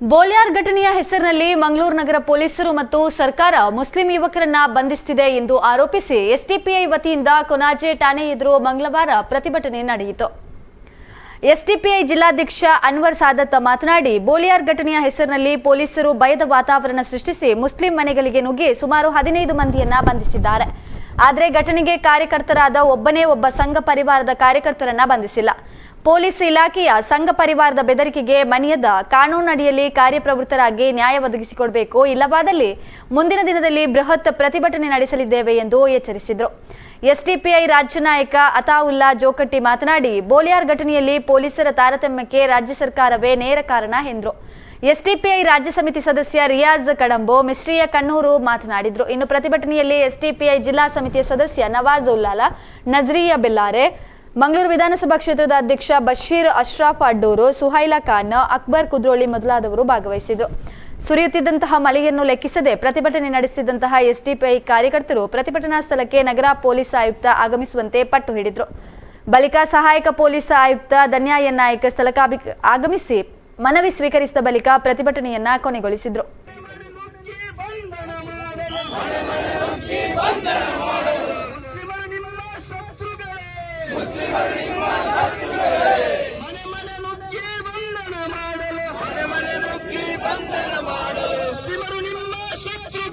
ಬೋಲ್ಯಾರ್ ಘಟನೆಯ ಹೆಸರಿನಲ್ಲಿ ಮಂಗಳೂರು ನಗರ ಪೊಲೀಸರು ಮತ್ತು ಸರ್ಕಾರ ಮುಸ್ಲಿಂ ಯುವಕರನ್ನ ಬಂಧಿಸುತ್ತಿದೆ ಎಂದು ಆರೋಪಿಸಿ ಎಸ್ಡಿಪಿಐ ವತಿಯಿಂದ ಕೊನಾಜೆ ಠಾಣೆ ಎದುರು ಮಂಗಳವಾರ ಪ್ರತಿಭಟನೆ ನಡೆಯಿತು. ಎಸ್ಡಿಪಿಐ ಜಿಲ್ಲಾಧ್ಯಕ್ಷ ಅನ್ವರ್ ಸಾದತ್ ಮಾತನಾಡಿ, ಬೋಲಿಯಾರ್ ಘಟನೆಯ ಹೆಸರಿನಲ್ಲಿ ಪೊಲೀಸರು ಭಯದ ವಾತಾವರಣ ಸೃಷ್ಟಿಸಿ ಮುಸ್ಲಿಂ ಮನೆಗಳಿಗೆ ನುಗ್ಗಿ ಸುಮಾರು ಹದಿನೈದು ಮಂದಿಯನ್ನ ಬಂಧಿಸಿದ್ದಾರೆ. ಆದರೆ ಘಟನೆಗೆ ಕಾರ್ಯಕರ್ತರಾದ ಒಬ್ಬನೇ ಒಬ್ಬ ಸಂಘ ಪರಿವಾರದ ಕಾರ್ಯಕರ್ತರನ್ನ ಬಂಧಿಸಿಲ್ಲ. ಪೊಲೀಸ್ ಇಲಾಖೆಯ ಸಂಘ ಪರಿವಾರದ ಬೆದರಿಕೆಗೆ ಮನೆಯದ ಕಾನೂನಡಿಯಲ್ಲಿ ಕಾರ್ಯಪ್ರವೃತ್ತರಾಗಿ ನ್ಯಾಯ ಒದಗಿಸಿಕೊಡಬೇಕು. ಇಲ್ಲವಾದಲ್ಲಿ ಮುಂದಿನ ದಿನದಲ್ಲಿ ಬೃಹತ್ ಪ್ರತಿಭಟನೆ ನಡೆಸಲಿದ್ದೇವೆ ಎಂದು ಎಚ್ಚರಿಸಿದರು. ಎಸ್ಡಿಪಿಐ ರಾಜ್ಯ ನಾಯಕ ಅತಾವುಲ್ಲಾ ಜೋಕಟ್ಟಿ ಮಾತನಾಡಿ, ಬೋಲಿಯಾರ್ ಘಟನೆಯಲ್ಲಿ ಪೊಲೀಸರ ತಾರತಮ್ಯಕ್ಕೆ ರಾಜ್ಯ ಸರ್ಕಾರವೇ ನೇರ ಕಾರಣ ಎಂದರು. ಎಸ್ಡಿಪಿಐ ರಾಜ್ಯ ಸಮಿತಿ ಸದಸ್ಯ ರಿಯಾಜ್ ಕಡಂಬೋ ಮಿಶ್ರಿಯ ಕಣ್ಣೂರು ಮಾತನಾಡಿದರು. ಇನ್ನು ಪ್ರತಿಭಟನೆಯಲ್ಲಿ ಎಸ್ಡಿಪಿಐ ಜಿಲ್ಲಾ ಸಮಿತಿಯ ಸದಸ್ಯ ನವಾಜ್ ಉಲ್ಲಾಲ, ನಜ್ರಿಯಾ ಬೆಲ್ಲಾರೆ ಮಂಗಳೂರು ವಿಧಾನಸಭಾ ಕ್ಷೇತ್ರದ ಅಧ್ಯಕ್ಷ ಬಶೀರ್ ಅಶ್ರಾಫ್ ಅಡ್ಡೂರು, ಸುಹೈಲಾ ಖಾನ್, ಅಕ್ಬರ್ ಕುದ್ರೋಳಿ ಮೊದಲಾದವರು ಭಾಗವಹಿಸಿದ್ರು ಸುರಿಯುತ್ತಿದ್ದಂತಹ ಮಳೆಯನ್ನು ಲೆಕ್ಕಿಸದೆ ಪ್ರತಿಭಟನೆ ನಡೆಸಿದಂತಹ ಎಸ್ಡಿಪಿಐ ಕಾರ್ಯಕರ್ತರು ಪ್ರತಿಭಟನಾ ಸ್ಥಳಕ್ಕೆ ನಗರ ಪೊಲೀಸ್ ಆಯುಕ್ತ ಆಗಮಿಸುವಂತೆ ಪಟ್ಟು ಹಿಡಿದ್ರು. ಬಳಿಕ ಸಹಾಯಕ ಪೊಲೀಸ್ ಆಯುಕ್ತ ಧನ್ಯಾಯ ನಾಯಕ ಸ್ಥಳಕ್ಕೆ ಆಗಮಿಸಿ ಮನವಿ ಸ್ವೀಕರಿಸಿದ ಬಳಿಕ ಪ್ರತಿಭಟನೆಯನ್ನ ಕೊನೆಗೊಳಿಸಿದ್ರು. Alexandre!